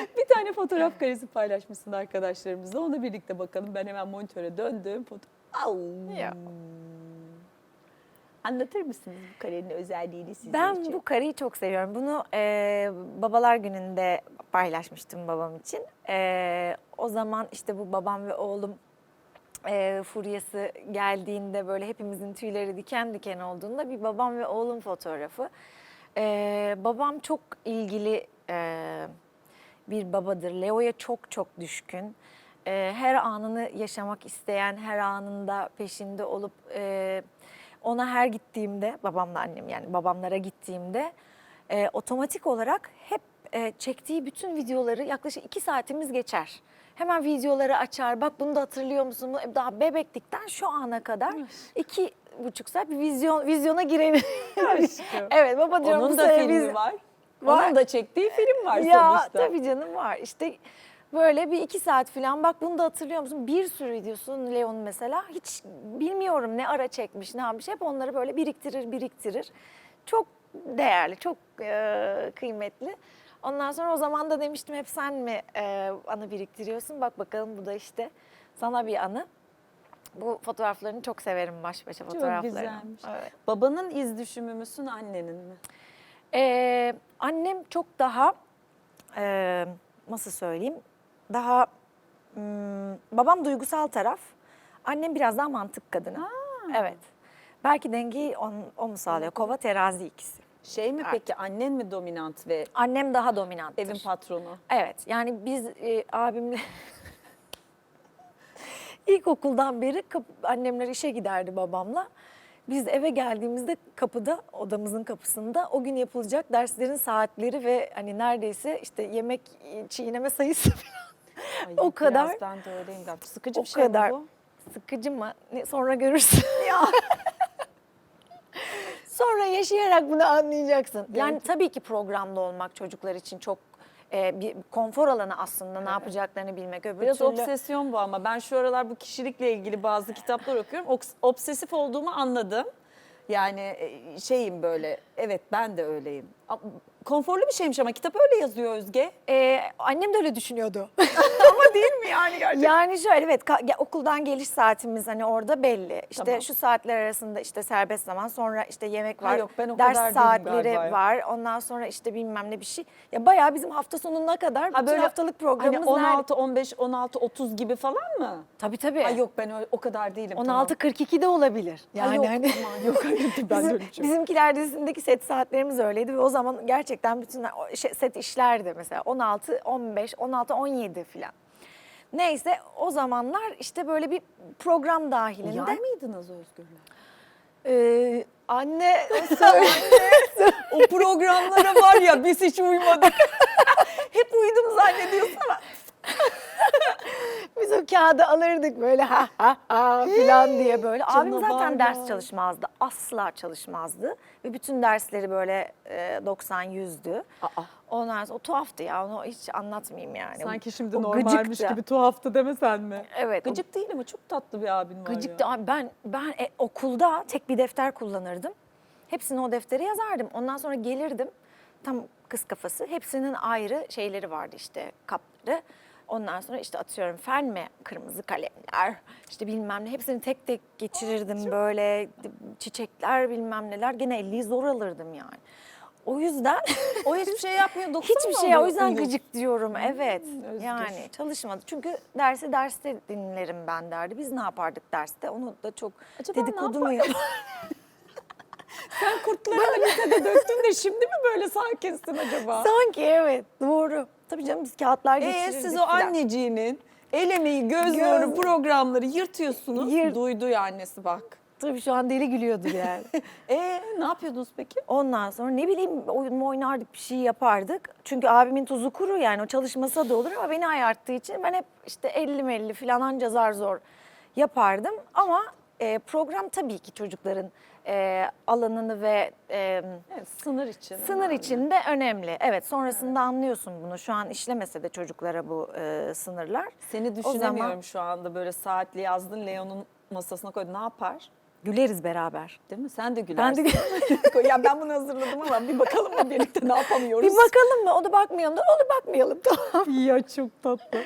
bir tane fotoğraf karesi paylaşmışsın arkadaşlarımızla. Onu birlikte bakalım. Ben hemen monitöre döndüm. Foto Au. Ya. Anlatır mısınız bu karenin özelliğini sizin Ben için? bu kareyi çok seviyorum. Bunu e, babalar gününde paylaşmıştım babam için. E, o zaman işte bu babam ve oğlum e, furyası geldiğinde böyle hepimizin tüyleri diken diken olduğunda bir babam ve oğlum fotoğrafı. E, babam çok ilgili e, bir babadır. Leo'ya çok çok düşkün. E, her anını yaşamak isteyen, her anında peşinde olup e, ona her gittiğimde, babamla annem yani babamlara gittiğimde e, otomatik olarak hep e, çektiği bütün videoları yaklaşık iki saatimiz geçer. Hemen videoları açar. Bak bunu da hatırlıyor musun? Daha bebeklikten şu ana kadar iki buçuk saat bir vizyon vizyona girelim. Evet baba diyorum Onun bu da filmi biz- var. Var. Onun da çektiği film var ya sonuçta. tabii canım var. İşte böyle bir iki saat falan bak bunu da hatırlıyor musun? Bir sürü videosu Leon'un mesela hiç bilmiyorum ne ara çekmiş ne yapmış. Hep onları böyle biriktirir biriktirir. Çok değerli, çok e, kıymetli. Ondan sonra o zaman da demiştim hep sen mi e, anı biriktiriyorsun? Bak bakalım bu da işte sana bir anı. Bu fotoğraflarını çok severim baş başa Çok fotoğraflarını. güzelmiş. Evet. Babanın iz düşümü müsün annenin mi? Ee, annem çok daha e, nasıl söyleyeyim daha hmm, babam duygusal taraf annem biraz daha mantık kadını. Evet. Belki dengeyi on, o mu sağlıyor? Kova terazi ikisi. Şey mi peki annen mi dominant ve Annem daha dominanttır. evin patronu? Evet yani biz e, abimle ilkokuldan beri kap- annemler işe giderdi babamla. Biz eve geldiğimizde kapıda odamızın kapısında o gün yapılacak derslerin saatleri ve hani neredeyse işte yemek e, çiğneme sayısı falan. Ay, O kadar- Biraz ben de öyleyim galiba. Sıkıcı bir şey kadar. bu? Sıkıcı mı? Ne, sonra görürsün. sonra yaşayarak bunu anlayacaksın. Yani tabii ki programda olmak çocuklar için çok e, bir konfor alanı aslında ne yapacaklarını bilmek. Öbür Biraz türlü... obsesyon bu ama ben şu aralar bu kişilikle ilgili bazı kitaplar okuyorum. Obsesif olduğumu anladım. Yani e, şeyim böyle, evet ben de öyleyim. Konforlu bir şeymiş ama kitap öyle yazıyor Özge. Ee, annem de öyle düşünüyordu. değil mi yani gerçekten? yani şöyle evet okuldan geliş saatimiz hani orada belli. İşte Tamam. şu saatler arasında işte serbest zaman sonra işte yemek Ha var. yok, ben o ders kadar saatleri galiba ya. var. Ondan sonra işte bilmem ne bir şey. Ya bayağı bizim hafta sonuna kadar bütün haftalık programımız hani nerede? 16, 15, 16, 30 gibi falan mı? Tabii tabii. Ay yok ben öyle, o kadar değilim. 16 42 de olabilir. Yani Yani yok, hani aman yok hayır ben Bizim, öyle bizimkiler dizisindeki set saatlerimiz öyleydi ve o zaman gerçekten bütün şey- set işlerdi mesela 16, 15, 16, 17 filan. Neyse o zamanlar işte böyle bir program dahilinde. Yer miydiniz Özgür'le? Ee, anne O programlara var ya biz hiç uymadık. Hep uyudum zannediyorsun ama. Biz o kağıdı alırdık böyle ha ha ha filan diye böyle. Abim zaten ders çalışmazdı. Asla çalışmazdı. Ve bütün dersleri böyle e, 90-100'dü. Aa. Ondan sonra o tuhaftı ya onu hiç anlatmayayım yani. Sanki şimdi O normalmiş gıcıktı. gibi tuhaftı demesen mi? Evet. o Gıcık değil ama çok tatlı bir abin var Gıcıktı. ya. Abi ben ben e, okulda tek bir defter kullanırdım. Hepsini o deftere yazardım. Ondan sonra gelirdim. Tam kız kafası. Hepsinin ayrı şeyleri vardı işte kapları. Ondan sonra işte atıyorum fen mi kırmızı kalemler işte bilmem ne hepsini tek tek geçirirdim böyle çiçekler bilmem neler gene 50'yi zor alırdım yani. O yüzden O hiçbir şey yapmıyor. doksan hiçbir şey o yüzden Uyuz. gıcık diyorum evet özgür. yani çalışmadı çünkü dersi derste dinlerim ben derdi biz ne yapardık derste onu da çok Acaba dedikodu mu Sen kurtlarını lisede döktün de şimdi mi böyle sakinsin acaba? sanki evet doğru tabii canım biz kağıtlar Ee, geçirirdik siz o filan. anneciğinin el emeği, göz nuru programları yırtıyorsunuz. Yırt- Duydu ya annesi bak. tabii şu an deli gülüyordur yani Ee ne yapıyordunuz peki? Ondan sonra ne bileyim oyun mu oynardık bir şey yapardık. Çünkü abimin tuzu kuru yani o çalışmasa da olur ama beni ayarttığı için ben hep işte 50 melli falan anca zar zor yapardım. Ama e, program tabii ki çocukların e, alanını ve e, Evet, sınır için. sınır önemli. içinde önemli. Evet sonrasında anlıyorsun bunu. Şu an işlemese de çocuklara bu e, sınırlar. Seni O düşünemiyorum zaman- şu anda böyle saatli yazdın Leon'un masasına koydun. Ne yapar? Güleriz beraber. Değil mi? Sen de Ben de gülersin. ya ben bunu hazırladım ama bir bakalım mı birlikte ne yapamıyoruz? bir bakalım mı? Onu bakmayalım da onu bakmayalım. Tamam. ya çok tatlı.